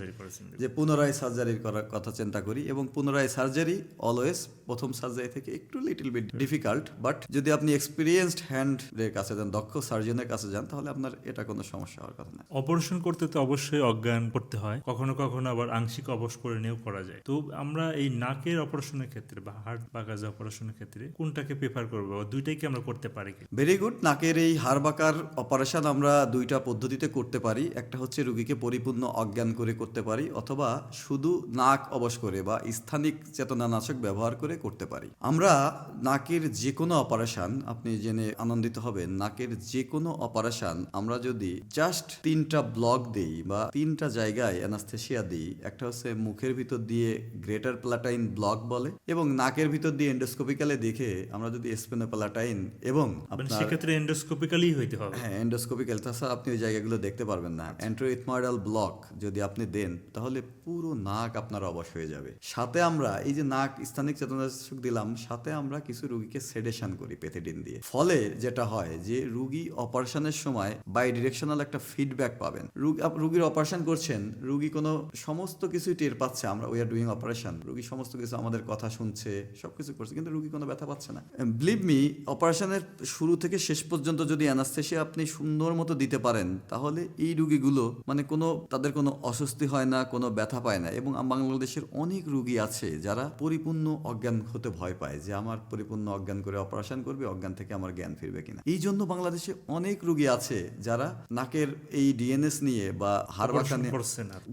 যে পুনরায় সার্জারির করার কথা চিন্তা করি এবং পুনরায় সার্জারি অলওয়েজ প্রথম সার্জারি থেকে একটু লিটল বিট ডিফিকাল্ট বাট যদি আপনি এক্সপিরিয়েন্সড হ্যান্ডের কাছে যান দক্ষ সার্জনের কাছে যান তাহলে আপনার এটা কোনো সমস্যা হওয়ার কথা না। অপারেশন করতে তো অবশ্যই অজ্ঞান করতে হয় কখনো কখনো আবার আংশিক অবশ করে নিয়েও করা যায়। তো আমরা এই নাকের অপারেশনের ক্ষেত্রে বা হার্ট বা গাজা অপারেশনের ক্ষেত্রে কোনটাকে প্রেফার করব বা দুইটাই কি আমরা করতে পারি ভেরি গুড নাকের এই হাড় বাঁকার অপারেশন আমরা দুইটা পদ্ধতিতে করতে পারি। একটা হচ্ছে রুগীকে পরিপূর্ণ অজ্ঞান করে করতে পারি অথবা শুধু নাক অবশ করে বা স্থানিক চেতনানাশক ব্যবহার করে করতে পারি। আমরা নাকের যে কোনো অপারেশন আপনি জেনে আনন্দিত হবেন নাকের যে কোনো অপারেশন আমরা যদি জাস্ট তিনটা ব্লক দেই বা তিনটা জায়গায় অ্যানাস্থেসিয়া দিই একটা হচ্ছে মুখের ভিতর দিয়ে গ্রেটার প্লাটাইন ব্লক বলে এবং নাকের ভিতর দিয়ে এন্ডোস্কোপিক্যালে দেখে আমরা যদি স্পেনোপ্লাটাইন এবং মানে আপনার সেক্ষেত্রে এন্ডোস্কোপিক্যালি হইতে হবে। হ্যাঁ এন্ডোস্কোপিক্যাল তাছাড়া আপনি ওই জায়গাগুলো দেখতে পারবেন না। অ্যান্ট্রোইথময়েডাল ব্লক যদি আপনি দেন তাহলে পুরো নাক আপনার অবশ হয়ে যাবে। সাথে আমরা এই যে নাক স্থানিক চেতনাশক দিলাম সাথে আমরা কিছু রুগীকে সেডেশন করি পেথেডিন দিয়ে। ফলে যেটা হয় যে রুগী অপারেশনের সময় বাই ডিরেকশনাল একটা ফিডব্যাক পাবেন। রুগীর অপারেশন করছেন, রুগী কোনো সমস্ত কিছুই টের পাচ্ছে, আমরা উই আর ডুইং অপারেশন রুগী সমস্ত কিছু আমাদের কথা শুনছে, সবকিছু করছে, কিন্তু রুগী কোনো ব্যথা পাচ্ছে না। বিলিভ মি অপারেশনের শুরু থেকে শেষ পর্যন্ত যদি অ্যানাস্থেসিয়া আপনি সুন্দর মতো দিতে পারেন, তাহলে এই রুগীগুলো মানে কোনো, তাদের কোনো অস্বস্তি হয় না, কোনো ব্যথা পায় না। এবং বাংলাদেশের অনেক রুগী আছে যারা পরিপূর্ণ অজ্ঞান হতে ভয় পায় যে আমার পরিপূর্ণ অজ্ঞান করে অপারেশন করবে অজ্ঞান থেকে আমার জ্ঞান ফিরবে কিনা। এই জন্য বাংলাদেশে অনেক রুগী আছে যারা নাকের এই ডিএনএস নিয়ে বা অপারেশন নিয়ে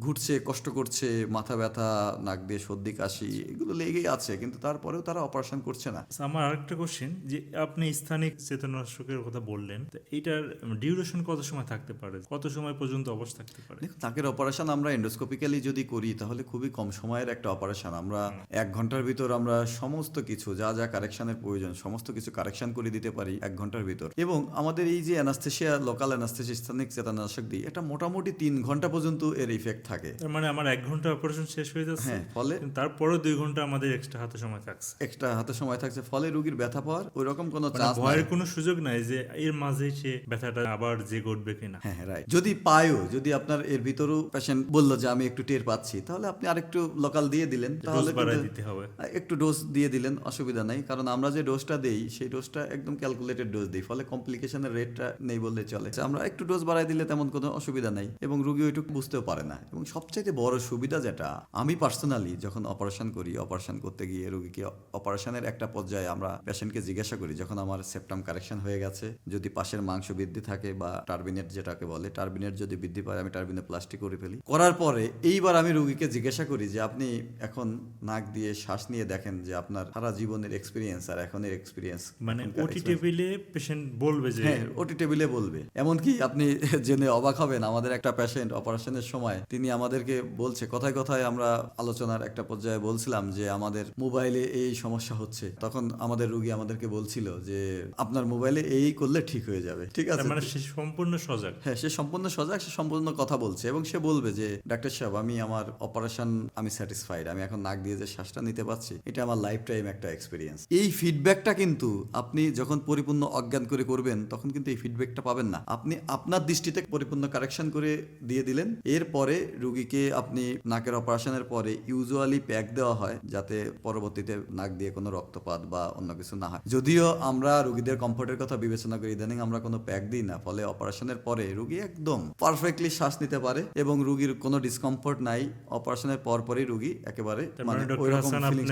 ঘুরছে কষ্ট করছে মাথা ব্যথা নাক দিয়ে সর্দি কাশি এগুলো লেগেই আছে কিন্তু তারপরেও তারা অপারেশন করছে না। আচ্ছা, আমার আরেকটা কোশ্চেন যে আপনি স্থানিক চেতনাশকের কথা বললেন এটার ডিউরেশন কত সময় থাকতে পারে? কত সময় পর্যন্ত অবশ থাকতে পারে? নাকের অপারেশন আমরা এন্ডোস্কোপিক্যালি যদি করি তাহলে খুবই কম সময়ের একটা অপারেশন আমরা এক ঘণ্টার ভিতর আমরা সমস্ত কিছু যা যা কারেকশনের প্রয়োজন। সমস্ত কিছু কারেকশন করে দিতে পারি এক ঘণ্টার ভিতর। এবং আমাদের এই যে অ্যানাস্থেসিয়া লোকাল অ্যানাস্থেসিয়া স্থানিক চেতনাশক দিই এটা মোটামুটি তিন ঘণ্টা পর্যন্ত এর ইফেক্ট থাকে। মানে আমার এক ঘণ্টা অপারেশন শেষ হয়ে যাচ্ছে। হ্যাঁ ফলে কিন্তু তারপরেও দুই ঘণ্টা আমাদের এক্সট্রা হাতে সময় থাকছে। এক্সট্রা হাতে সময় থাকছে ফলে রুগীর ব্যথা পাওয়ার ওই রকম কোনো মানে চান্স ভয়ের কোনো সুযোগ নাই যে এর মাঝে সে ব্যথাটা আবার যে ঘটবে কিনা। হ্যাঁ হ্যাঁ রাইট যদি পায়ও যদি আপনার এর ভিতরও পেশেন্ট বলল যে আমি একটু টের পাচ্ছি তাহলে আপনি আরেকটু লোকাল দিয়ে দিলেন তাহলে দিতে হবে। একটু ডোজ দিয়ে দিলেন অসুবিধা নেই। কারণ আমরা যে ডোজটা দেই, সেই ডোজটা একদম ক্যালকুলেটেড ডোজ দিই, ফলে কমপ্লিকেশনের রেটটা নেই বললে চলে। আমরা একটু ডোজ বাড়াই দিলে তেমন কোনো অসুবিধা নাই এবং রুগী ওইটুকু বুঝতেও পারে না। এবং সবচাইতে বড় সুবিধা যেটা, আমি পার্সোনালি যখন অপারেশন করি অপারেশন করতে গিয়ে রুগীকে অপারেশনের একটা পর্যায়ে আমরা পেশেন্টকে জিজ্ঞাসা করি, যখন আমার সেপ্টাম কারেকশন হয়ে গেছে, যদি পাশের মাংস বৃদ্ধি থাকে বা টার্বিনেট যেটাকে বলে টার্বিনেট যদি বৃদ্ধি পায়, আমি টার্বিনে প্লাস্টিক করে ফেলি। করার পরে এইবার আমি রুগীকে জিজ্ঞাসা করি যে, আপনি এখন নাক দিয়ে শ্বাস নিয়ে দেখেন যে আপনার সারা জীবনের এক্সপিরিয়েন্স আর এখনের এক্সপিরিয়েন্স মানে ওটি টেবিলে পেশেন্ট বলবে যে হ্যাঁ ওটি টেবিলে বলবে। এমনকি আপনি জেনে অবাক হবেন আমাদের একটা পেশেন্ট অপারেশনের সময় তিনি আমাদেরকে বলছে কথায় কথায় আমরা আলোচনার একটা পর্যায়ে বলছিলাম যে আমাদের মোবাইলে এই সমস্যা হচ্ছে। তখন আমাদের রুগী আমাদেরকে বলছিল যে আপনার মোবাইলে এই করলে ঠিক হয়ে যাবে। ঠিক আছে? মানে সে সম্পূর্ণ সজাগ। হ্যাঁ সে সম্পূর্ণ সজাগ সে সম্পূর্ণ কথা বলছে এবং সে বলবে যে ডাক্তার সাহেব আমি আমার অপারেশন আমি স্যাটিসফাইড আমি এখন নাক দিয়ে যে শ্বাসটা নিতে পারছি এটা আমার লাইফ টাইম একটা এক্সপিরিয়েন্স এই ফিডব্যাকটা কিন্তু আপনি যখন পরিপূর্ণ অজ্ঞান করে করবেন তখন কিন্তু এই ফিডব্যাকটা পাবেন না। আপনি আপনার দৃষ্টিতে পরিপূর্ণ কারেকশন করে দিয়ে দিলেন। এরপরে রুগীকে আপনি নাকের অপারেশনের পরে ইউজুয়ালি প্যাক দেওয়া হয় যাতে পরবর্তীতে নাক দিয়ে কোনো রক্তপাত বা অন্য কিছু না হয়। যদিও আমরা রুগীদের কমফোর্টের কথা বিবেচনা করি ইদানিং আমরা কোনো প্যাক দিই না। ফলে অপারেশনের পরে রুগী একদম পারফেক্টলি শ্বাস নিতে পারে এবং রুগীর কোনো ডিসকমফোর্ট নাই। অপারেশনের পর পরই রুগী একেবারে মানে মানে হাসান আপনি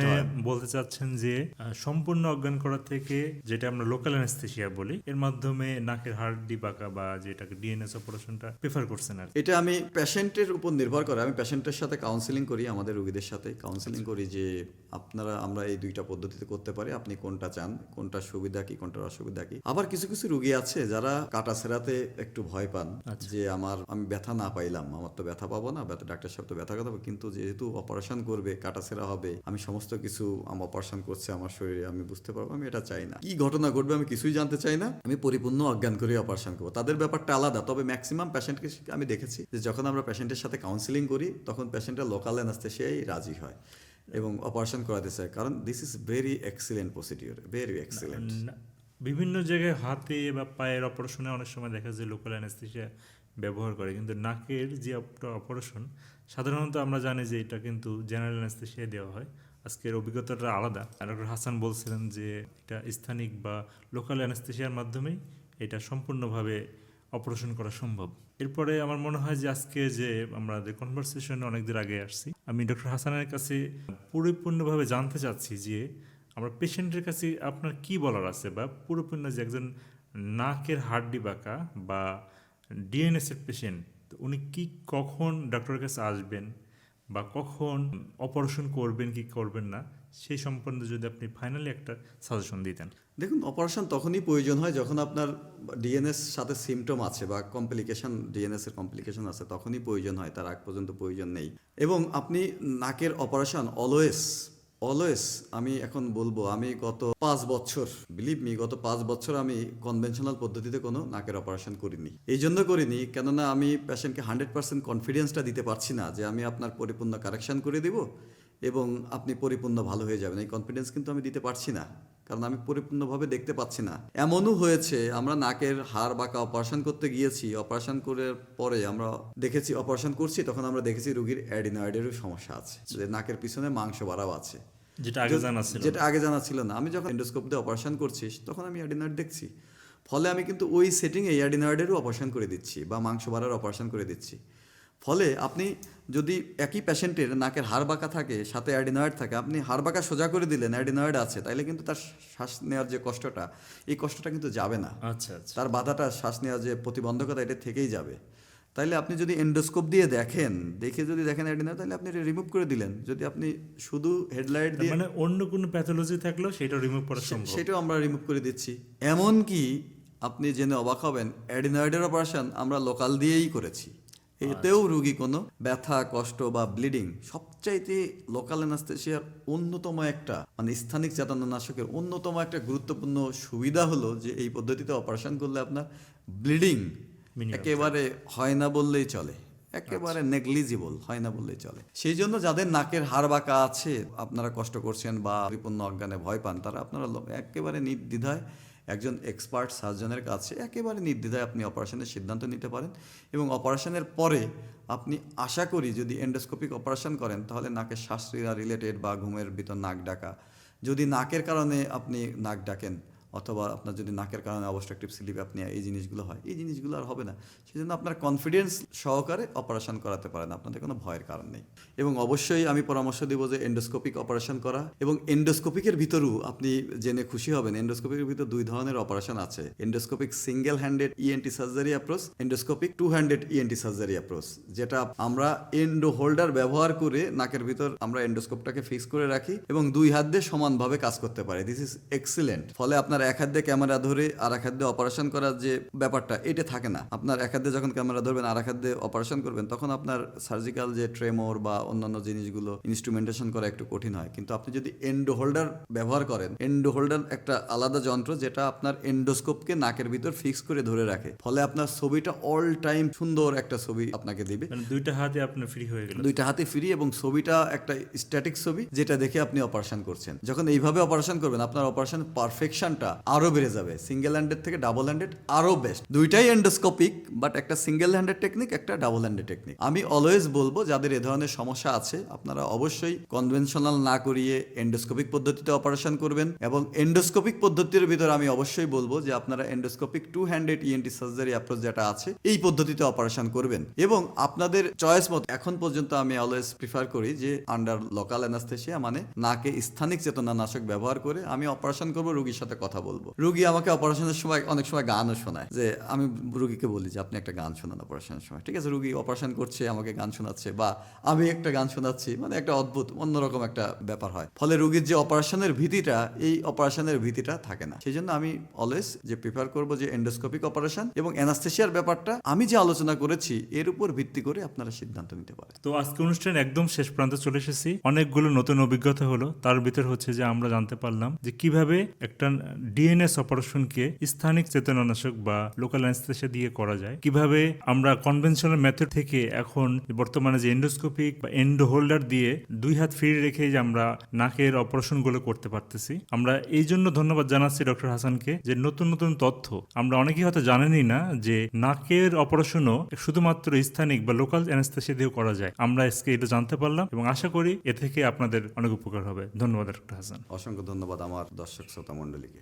বলতে চাচ্ছেন যে সম্পূর্ণ অজ্ঞান করা থেকে যেটা আমরা লোকাল অ্যানেস্থেসিয়া বলি এর মাধ্যমে নাকের হাড়ডি বাঁকা বা যেটাকে ডিএনএস অপারেশনটা প্রেফার করছেন আর এটা আমি পেশেন্টের উপর নির্ভর করে। আমি পেশেন্টের সাথে কাউন্সিলিং করি আমাদের রোগীদের সাথে কাউন্সিলিং করি যে আপনারা আমরা এই দুইটা পদ্ধতিতে করতে পারি আপনি কোনটা চান কোনটা সুবিধা কি কোনটার অসুবিধা কি। আবার কিছু কিছু রোগী আছে যারা কাটা সেরাতে একটু ভয় পান যে আমার আমি ব্যথা না পাইলাম আমার তো ব্যথা পাবো না ব্যথা ডাক্তার সাহেব তো ব্যথা কথা কিন্তু যেহেতু অপারেশন করবে কাটা সেরা হবে আমি সমস্ত কিছু আমার অপারেশন করছে আমার শরীরে আমি বুঝতে পারব, আমি এটা চাই না। কি ঘটনা ঘটবে আমি কিছুই জানতে চাই না। আমি পরিপূর্ণ অজ্ঞান করে অপারেশন করব। তাদের ব্যাপারটা আলাদা, তবে ম্যাক্সিমাম পেশেন্টকে আমি দেখেছি যে যখন আমরা পেশেন্টের সাথে কাউন্সিলিং করি, তখন পেশেন্টের লোকাল অ্যানাস্থেসিয়াই রাজি হয় এবং অপারেশন করাতে চায়। কারণ this is very excellent procedure very excellent বিভিন্ন জায়গায় হাতে বা পায়ের অপারেশনে অনেক সময় দেখা যায় লোকাল অ্যানেস্থেসিয়া ব্যবহার করে, কিন্তু নাকের যে অপারেশন সাধারণত আমরা জানি যে এটা কিন্তু জেনারেল অ্যানেস্থেসিয়া দেওয়া হয়। আজকের অভিজ্ঞতাটা আলাদা। ডক্টর হাসান বলছিলেন যে এটা স্থানিক বা লোকাল অ্যানেস্থেসিয়ার মাধ্যমেই এটা সম্পূর্ণভাবে অপারেশন করা সম্ভব। এরপরে আমার মনে হয় যে আজকে যে আমাদের কনভারসেশনে অনেকদিন আগে আসছি, আমি ডক্টর হাসানের কাছে পরিপূর্ণভাবে জানতে চাচ্ছি যে আমরা পেশেন্টের কাছে আপনার কি বলার আছে বা পুরোপূর্ণ যে একজন নাকের হাড্ডি বাঁকা বা ডিএনএসের পেশেন্ট উনি কি কখন ডক্টরের কাছে আসবেন? বা কখন অপারেশন করবেন, কি করবেন না, সেই সম্পর্কে যদি আপনি ফাইনালি একটা সাজেশন দিতেন। দেখুন অপারেশন তখনই প্রয়োজন হয় যখন আপনার ডিএনএস সাথে সিমটম আছে বা কমপ্লিকেশন ডিএনএস এর কমপ্লিকেশন আছে, তখনই প্রয়োজন হয়, তার আগ পর্যন্ত প্রয়োজন নেই। এবং আপনি নাকের অপারেশন অলওয়েজ অলওয়েজ আমি এখন বলব, আমি গত পাঁচ বছর বিলিভ মি গত পাঁচ বছর আমি কনভেনশনাল পদ্ধতিতে কোনো নাকের অপারেশন করিনি। এই জন্য করিনি, কেননা আমি পেশেন্টকে হান্ড্রেড পার্সেন্ট কনফিডেন্সটা দিতে পারছি না যে আমি আপনার পরিপূর্ণ কারেকশান করে দিব এবং আপনি পরিপূর্ণ ভালো হয়ে যাবেন। এই কনফিডেন্স কিন্তু আমি দিতে পারছি না। কারণ আমি পরিপূর্ণভাবে দেখতে পাচ্ছি না। এমনও হয়েছে আমরা নাকের হাড় বাঁকা অপারেশন করতে গিয়েছি অপারেশন করার পরে আমরা দেখেছি অপারেশন করছি তখন আমরা দেখেছি রুগীর অ্যাডিনয়েডেরও সমস্যা আছে যে নাকের পিছনে মাংস বাড়াও আছে। যেটা আগে জানা ছিল। যেটা আগে জানা ছিল না। আমি যখন এন্ডোস্কোপ দিয়ে অপারেশন করছি তখন আমি অ্যাডিনয়েড দেখছি। ফলে আমি কিন্তু ওই সেটিংয়ে অ্যাডিনয়েডেরও অপারেশন করে দিচ্ছি বা মাংস বাড়ার অপারেশন করে দিচ্ছি। ফলে আপনি যদি একই পেশেন্টের নাকের হাড় বাঁকা থাকে সাথে অ্যাডিনয়েড থাকে আপনি হাড় বাঁকা সোজা করে দিলেন অ্যাডিনয়েড আছে তাইলে কিন্তু তার শ্বাস নেওয়ার যে কষ্টটা এই কষ্টটা কিন্তু যাবে না। আচ্ছা আচ্ছা। তার বাধাটা শ্বাস নেওয়ার যে প্রতিবন্ধকতা এটা থেকেই যাবে। তাইলে আপনি যদি এন্ডোস্কোপ দিয়ে দেখেন দেখে যদি দেখেন অ্যাডিনয়েড তাহলে আপনি এটা রিমুভ করে দিলেন। যদি আপনি শুধু হেডলাইট দিয়ে মানে অন্য কোনো প্যাথোলজি থাকলেও সেটা রিমুভ করা সম্ভব। সেটাও আমরা রিমুভ করে দিচ্ছি। এমনকি আপনি জেনে অবাক হবেন অ্যাডিনয়েডের অপারেশন আমরা লোকাল দিয়েই করেছি। এতেও রুগী কোনো ব্যথা কষ্ট বা ব্লিডিং সবচাইতে লোকাল অ্যানাস্থেশিয়ার অন্যতম একটা মানে স্থানিক চেতনানাশকের অন্যতম একটা গুরুত্বপূর্ণ সুবিধা হলো যে এই পদ্ধতিতে অপারেশন করলে আপনার ব্লিডিং একেবারে হয় না বললেই চলে একেবারে নেগলিজিবল হয় না বললেই চলে। সেই জন্য যাদের নাকের হাড় বাঁকা আছে আপনারা কষ্ট করছেন বা পরিপূর্ণ অজ্ঞানে ভয় পান তারা আপনারা একেবারে নির্দ্বিধায় একজন এক্সপার্ট সার্জনের কাছে একেবারে নির্দ্বিধায় আপনি অপারেশনের সিদ্ধান্ত নিতে পারেন এবং অপারেশনের পরে আপনি আশা করি যদি এন্ডোস্কোপিক অপারেশন করেন, তাহলে নাকের শাস্ত্রীরা রিলেটেড বা ঘুমের ভিতর নাক ডাকা। যদি নাকের কারণে আপনি নাক ডাকেন অথবা আপনার যদি নাকের কারণে অবস্ট্রাকটিভ স্লিপ আপনি এই জিনিসগুলো হয়, এই জিনিসগুলো আর হবে না। সেই জন্য আপনার কনফিডেন্স সহকারে অপারেশন করাতে পারেন, আপনাদের কোনো ভয়ের কারণ নেই। এবং অবশ্যই আমি পরামর্শ দেবো যে এন্ডোস্কোপিক অপারেশন করা এবং এন্ডোস্কোপিকের ভিতরেও আপনি জেনে খুশি হবেন এন্ডোস্কোপিকের ভিতর দুই ধরনের অপারেশন আছে। Endoscopic single handed ENT surgery approach endoscopic two handed ENT surgery approach যেটা আমরা এন্ডো হোল্ডার ব্যবহার করে নাকের ভিতর আমরা এন্ডোস্কোপটাকে ফিক্স করে রাখি এবং দুই হাত দিয়ে সমানভাবে কাজ করতে পারি। দিস ইজ এক্সিলেন্ট ফলে আপনার এক হাত দিয়ে ক্যামেরা ধরে আর এক হাত দিয়ে অপারেশন করার যে ব্যাপারটা এটা থাকে না। আপনার এক হাত দিয়ে যখন ক্যামেরা ধরবেন আর এক হাত দিয়ে অপারেশন করবেন তখন আপনার সার্জিক্যাল যে ট্রেমোর বা অন্যান্য জিনিসগুলো ইনস্ট্রুমেন্টেশন করা একটু কঠিন হয়। কিন্তু আপনি যদি এন্ডো হোল্ডার ব্যবহার করেন এন্ডো হোল্ডার একটা আলাদা যন্ত্র যেটা আপনার এন্ডোস্কোপকে নাকের ভিতর ফিক্স করে ধরে রাখে। ফলে আপনার ছবিটা অল টাইম সুন্দর একটা ছবি আপনাকে দিবে। মানে দুইটা হাতে আপনার ফ্রি হয়ে গেল। দুইটা হাতে ফ্রি এবং ছবিটা একটা স্ট্যাটিক ছবি যেটা দেখে আপনি অপারেশন করছেন। যখন এইভাবে অপারেশন করবেন আপনার অপারেশন পারফেকশনটা আরও বেড়ে যাবে। সিঙ্গেল হ্যান্ডেড থেকে ডাবল হ্যান্ডেড আরও বেস্ট দুইটাই এন্ডোস্কোপিক বাট একটা সিঙ্গেল হ্যান্ডেড টেকনিক একটা ডাবল হ্যান্ডেড টেকনিক আমি অলওয়েজ বলব, যাদের এ ধরনের সমস্যা আছে, আপনারা অবশ্যই কনভেনশনাল না করিয়ে এন্ডোস্কোপিক পদ্ধতিতে অপারেশন করবেন এবং এন্ডোস্কোপিক পদ্ধতির ভিতরে আমি অবশ্যই বলব যে আপনারা endoscopic two handed ENT surgery approach যেটা আছে, এই পদ্ধতিতে অপারেশন করবেন। এবং আপনাদের চয়েস মতো, এখন পর্যন্ত আমি অলওয়েজ প্রিফার করি যে আন্ডার লোকাল অ্যানাস্থেশিয়া মানে নাকে স্থানিক চেতনানাশক ব্যবহার করে আমি অপারেশন করব রুগীর সাথে কথা বলব। রুগী আমাকে অপারেশনের সময় অনেক সময় গানও শোনায়। যে আমি রুগীকে বলি যে, আপনি একটা গান শোনান অপারেশনের সময়। ঠিক আছে, রুগী অপারেশন করছে, আমাকে গান শোনাচ্ছে বা আমি একটা গান শোনাচ্ছি মানে একটা অদ্ভুত, অন্যরকম একটা ব্যাপার হয়। ফলে রুগীর যে অপারেশনের ভীতিটা, এই অপারেশনের ভীতিটা থাকে না। সেই জন্য আমি অলওয়েজ যে প্রিফার করব যে এন্ডোস্কোপিক অপারেশন এবং অ্যানাস্থেশিয়ার ব্যাপারটা, আমি যে আলোচনা করেছি, এর উপর ভিত্তি করে আপনারা সিদ্ধান্ত নিতে পারেন। তো আজকে অনুষ্ঠান একদম শেষ প্রান্তে চলে এসেছি। অনেকগুলো নতুন অভিজ্ঞতা হলো। তার ভিতর হচ্ছে যে, আমরা জানতে পারলাম যে, কীভাবে একটা ডিএনএস অপারেশনকে স্থানিক চেতনানাশক বা লোকাল অ্যানেস্থেসিয়া দিয়ে করা যায়। কীভাবে আমরা কনভেনশনাল মেথড থেকে এখন বর্তমানে যে এন্ডোস্কোপিক বা এন্ডো হোল্ডার দিয়ে দুই হাত ফ্রি রেখে যে আমরা নাকের অপারেশনগুলো করতে পারতেছি। আমরা এই জন্য ধন্যবাদ জানাচ্ছি ডক্টর হাসানকে যে নতুন নতুন তথ্য। আমরা অনেকেই হয়তো জানেনই না যে নাকের অপারেশনও শুধুমাত্র স্থানিক বা লোকাল অ্যানেস্থেসিয়া দিয়েও করা যায়। আমরা আজকে এটা জানতে পারলাম এবং আশা করি এ থেকে আপনাদের অনেক উপকার হবে। ধন্যবাদ, ডক্টর হাসান। অসংখ্য ধন্যবাদ আমার দর্শক শ্রোতা মণ্ডলীকে।